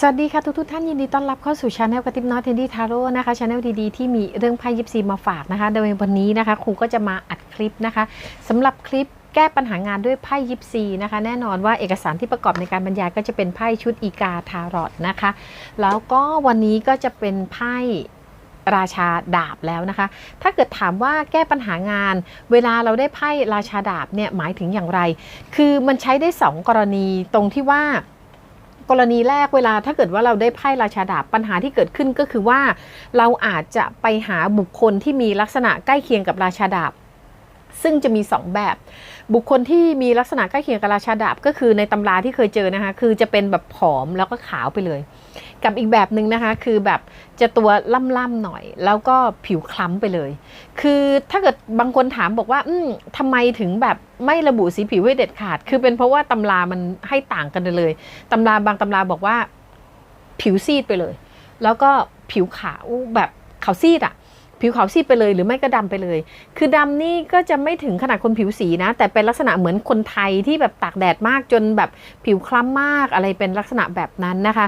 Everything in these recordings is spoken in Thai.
สวัสดีค่ะทุกทุกท่านยินดีต้อนรับเข้าสู่ช anel กระติบน้อยเทนดี้ทาโร่นะคะช anel ดีๆที่มีเรื่องไพ่ยิปซีมาฝากนะคะ โดยวันนี้นะคะครูก็จะมาอัดคลิปนะคะสำหรับคลิปแก้ปัญหางานด้วยไพ่ยิปซีนะคะ แน่นอนว่าเอกสารที่ประกอบในการบรรยายก็จะเป็นไพ่ชุดอีกาทารอตนะคะ แล้วก็วันนี้ก็จะเป็นไพ่ราชาดาบแล้วนะคะ ถ้าเกิดถามว่าแก้ปัญหางาน เวลาเราได้ไพ่ราชาดาบเนี่ยหมายถึงอย่างไร คือมันใช้ได้สองกรณีตรงที่ว่า กรณีแรกเวลาถ้าเกิดว่าเราได้ไพ่ราชาดาบปัญหาที่เกิดขึ้นก็คือว่า เราอาจจะไปหาบุคคลที่มีลักษณะใกล้เคียงกับราชาดาบซึ่งจะมี 2 แบบ บุคคลที่มีลักษณะใกล้เคียงกับราชาดาบก็คือในตำราที่เคยเจอนะคะ คือจะเป็นแบบผอมแล้วก็ขาวไปเลย กับอีกแบบหนึ่งนะคะ คือแบบจะตัวล่ำๆหน่อย แล้วก็ผิวคล้ำไปเลย คือถ้าเกิดบางคนถามบอกว่า อืมทำไมถึงแบบไม่ระบุสีผิวให้เด็ดขาด คือเป็นเพราะว่าตำรามันให้ต่างกันเลยตำราบางตำราบอกว่าผิวซีดไปเลย แล้วก็ผิวขาวแบบขาวซีดอะ ผิวขาวซีดไปเลยหรือไม่ก็ดำไปเลย คือดำนี่ก็จะไม่ถึงขนาดคนผิวสีนะ แต่เป็นลักษณะเหมือนคนไทยที่แบบตากแดดมากจนแบบผิวคล้ำมากอะไรเป็นลักษณะแบบนั้นนะคะ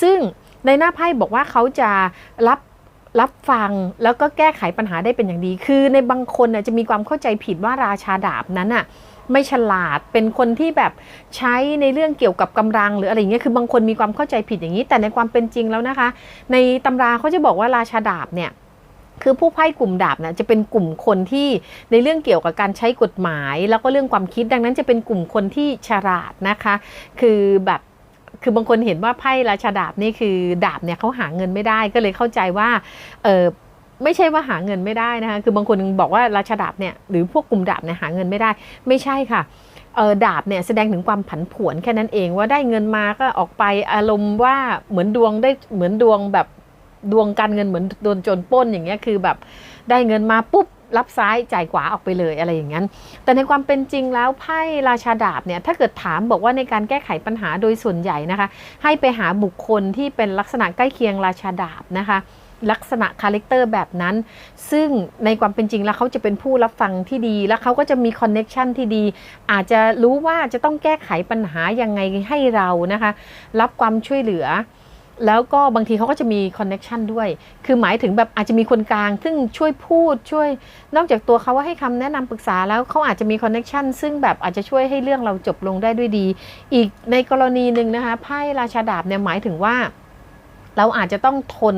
ซึ่งในหน้าไพ่บอกว่าเขาจะรับรับฟังแล้วก็แก้ไขปัญหาได้เป็นอย่างดี คือในบางคนน่ะจะมีความเข้าใจผิดว่าราชาดาบนั้นน่ะไม่ฉลาดเป็นคนที่แบบใช้ในเรื่องเกี่ยวกับกำลังหรืออะไรเงี้ยคือบางคนมีความเข้าใจผิดอย่างนี้ แต่ในความเป็นจริงแล้วนะคะ ในตำราเขาจะบอกว่าราชาดาบเนี่ย คือผู้ไพ่กลุ่มดาบนะจะเป็นกลุ่มคนที่ในเรื่องเกี่ยวกับการใช้กฎหมาย แล้วก็เรื่องความคิดดังนั้นจะเป็นกลุ่มคนที่ฉลาดนะคะ คือแบบคือบางคนเห็นว่าไพ่ราชาดาบนี่คือดาบเนี่ยเขาหาเงินไม่ได้ก็เลยเข้าใจว่าเออไม่ใช่ว่าหาเงินไม่ได้นะคะคือบางคนบอกว่าราชาดาบเนี่ยหรือพวกกลุ่มดาบเนี่ยหาเงินไม่ได้ ไม่ใช่ค่ะเออดาบเนี่ยแสดงถึงความผันผวนแค่นั้นเองว่าได้เงินมาก็ออกไปอารมณ์ว่าเหมือนดวงได้เหมือนดวงแบบ ดวงการเงินเหมือนโดนโจรปล้นอย่างเงี้ยคือแบบได้เงินมาปุ๊บรับซ้ายจ่ายขวาออกไปเลยอะไรอย่างนั้น แต่ในความเป็นจริงแล้วไพ่ราชาดาบเนี่ยถ้าเกิดถามบอกว่าในการแก้ไขปัญหาโดยส่วนใหญ่นะคะ ให้ไปหาบุคคลที่เป็นลักษณะใกล้เคียงราชาดาบนะคะลักษณะคาแรคเตอร์แบบนั้น ซึ่งในความเป็นจริงแล้วเขาจะเป็นผู้รับฟังที่ดี แล้วเขาก็จะมีคอนเน็ชันที่ดี อาจจะรู้ว่าจะต้องแก้ไขปัญหายังไงให้เรานะคะ รับความช่วยเหลือ แล้วก็บางทีเขาก็จะมีคอนเน็ชันด้วย คือหมายถึงแบบอาจจะมีคนกลาง ซึ่งช่วยพูดช่วย นอกจากตัวเขาว่าให้คำแนะนำปรึกษาแล้วเขาอาจจะมีคอนเน็ชันซึ่งแบบอาจจะช่วยให้เรื่องเราจบลงได้ด้วยดี อีกในกรณีหนึ่งนะคะไพ่ราชาดาบเนี่ยหมายถึงว่า เราอาจจะต้องทน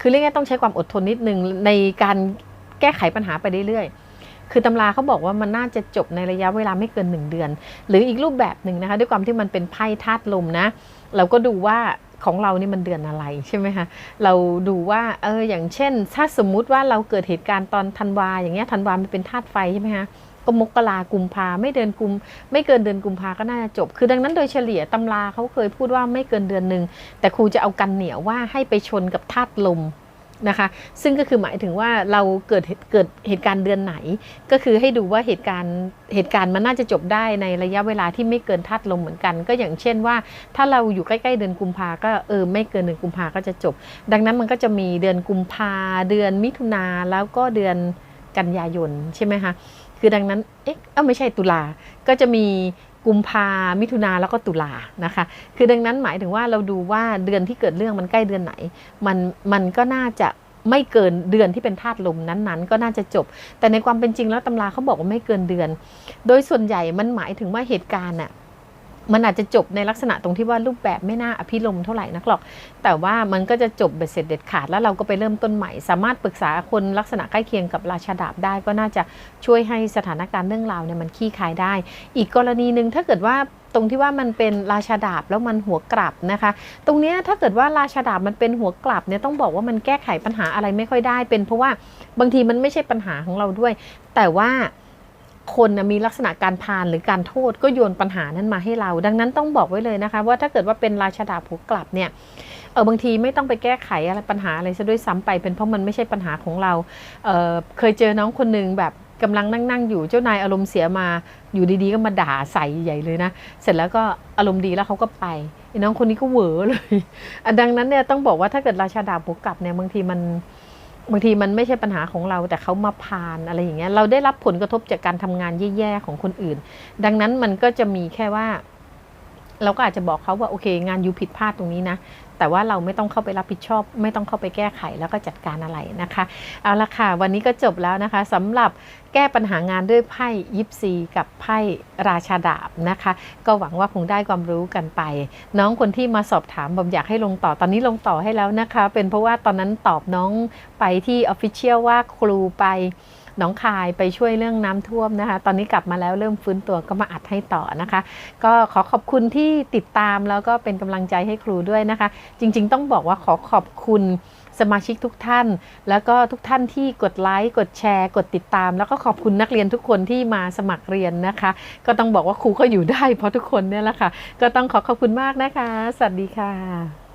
คือเรียกง่ายต้องใช้ความอดทนนิดนึงในการแก้ไขปัญหาไปเรื่อยคือตำราเขาบอกว่ามันน่าจะจบในระยะเวลาไม่เกิน 1 เดือน หรืออีกรูปแบบหนึ่งนะคะ ด้วยความที่มันเป็นไพ่ธาตุลมนะ เราก็ดูว่า ของเรานี่มันเดือนอะไรใช่ไหมคะเราดูว่าเอออย่างเช่น ถ้าสมมุติว่าเราเกิดเหตุการณ์ตอนธันวาอย่างเงี้ยธันวามันเป็นธาตุไฟใช่ไหมคะก็มกรากุมภาไม่เดือนกุม ไม่เกินเดือนกุมภาก็น่าจะจบ คือดังนั้นโดยเฉลี่ยตำราเขาเคยพูดว่าไม่เกินเดือนหนึ่งแต่ครูจะเอากันเหนียวว่าให้ไปชนกับธาตุลม นะคะซึ่งก็คือหมายถึงว่าเราเกิดเกิดเหตุการณ์เดือนไหน ก็คือให้ดูว่าเหตุการณ์เหตุการณ์มันน่าจะจบได้ในระยะเวลาที่ไม่เกินธาตุลมเหมือนกัน ก็อย่างเช่นว่า ถ้าเราอยู่ใกล้ๆเดือนกุมภาก็เออไม่เกินเดือนกุมภาก็จะจบ ดังนั้นมันก็จะมีเดือนกุมภาเดือนมิถุนาแล้วก็เดือนกันยายนใช่ไหมคะคือดังนั้นเอ๊ะเออไม่ใช่ตุลาก็จะมี กุมภามิถุนาแล้วก็ตุลานะคะ คือดังนั้นหมายถึงว่าเราดูว่าเดือนที่เกิดเรื่องมันใกล้เดือนไหน มันมันก็น่าจะไม่เกินเดือนที่เป็นธาตุลมนั้นๆ ก็น่าจะจบ แต่ในความเป็นจริงแล้วตำราเขาบอกว่าไม่เกินเดือน โดยส่วนใหญ่มันหมายถึงว่าเหตุการณ์อะ มันอาจจะจบในลักษณะตรงที่ว่ารูปแบบไม่น่าอภิรมเท่าไหร่นักหรอก แต่ว่ามันก็จะจบเบ็ดเสร็จเด็ดขาดแล้วเราก็ไปเริ่มต้นใหม่ สามารถปรึกษาคนลักษณะใกล้เคียงกับราชาดาบได้ ก็น่าจะช่วยให้สถานการณ์เรื่องราวเนี่ยมันขี้คายได้ อีกกรณีหนึ่งถ้าเกิดว่าตรงที่ว่ามันเป็นราชาดาบแล้วมันหัวกลับนะคะ ตรงเนี้ยถ้าเกิดว่าราชาดาบมันเป็นหัวกลับเนี่ยต้องบอกว่ามันแก้ไขปัญหาอะไรไม่ค่อยได้ เป็นเพราะว่าบางทีมันไม่ใช่ปัญหาของเราด้วย แต่ว่า คนนะมีลักษณะการพาลหรือการโทษก็โยนปัญหานั้นมาให้เรา ดังนั้นต้องบอกไว้เลยนะคะ ว่าถ้าเกิดว่าเป็นราชาดาบหัวกลับเนี่ยเออบางทีไม่ต้องไปแก้ไขอะไรปัญหาอะไรซะด้วยซ้ำไปเป็นเพราะมันไม่ใช่ปัญหาของเราเเคยเจอน้องคนหนึ่งแบบกำลังนั่งๆอยู่เจ้านายอารมณ์เสียมาอยู่ดีๆก็มาด่าใส่ใหญ่เลยนะ เสร็จแล้วก็อารมณ์ดีแล้วเขาก็ไปน้องคนนี้ก็เหวอเลยดังนั้นเนี่ยต้องบอกว่าถ้าเกิดราชาดาบหัวกลับเนี่ยบางทีมัน บางทีมันไม่ใช่ปัญหาของเราแต่เขามาพานอะไรอย่างเงี้ยเราได้รับผลกระทบจากการทำงานแย่ๆของคนอื่น ดังนั้นมันก็จะมีแค่ว่า เราก็อาจจะบอกเขาว่าโอเค งานยูผิดพลาดตรงนี้นะ แต่ว่าเราไม่ต้องเข้าไปรับผิดชอบ ไม่ต้องเข้าไปแก้ไขแล้วก็จัดการอะไรนะคะ เอาละค่ะ วันนี้ก็จบแล้วนะคะสำหรับแก้ปัญหางานด้วยไพ่ยิปซีกับไพ่ราชาดาบนะคะ ก็หวังว่าคงได้ความรู้กันไป น้องคนที่มาสอบถามผมอยากให้ลงต่อตอนนี้ลงต่อให้แล้วนะคะ เป็นเพราะว่าตอนนั้นตอบน้องไปที่ออฟฟิเชียลว่าครูไป หนองคายไปช่วยเรื่องน้ำท่วมนะคะ ตอนนี้กลับมาแล้วเริ่มฟื้นตัวก็มาอัดให้ต่อนะคะ ก็ขอขอบคุณที่ติดตามแล้วก็เป็นกำลังใจให้ครูด้วยนะคะ จริง ๆ ต้องบอกว่าขอขอบคุณสมาชิกทุกท่าน แล้วก็ทุกท่านที่กดไลค์กดแชร์ กดติดตาม แล้วก็ขอบคุณนักเรียนทุกคนที่มาสมัครเรียนนะคะ ก็ต้องบอกว่าครูก็อยู่ได้เพราะทุกคนเนี่ยแหละค่ะ ก็ต้องขอขอบคุณมากนะคะ สวัสดีค่ะ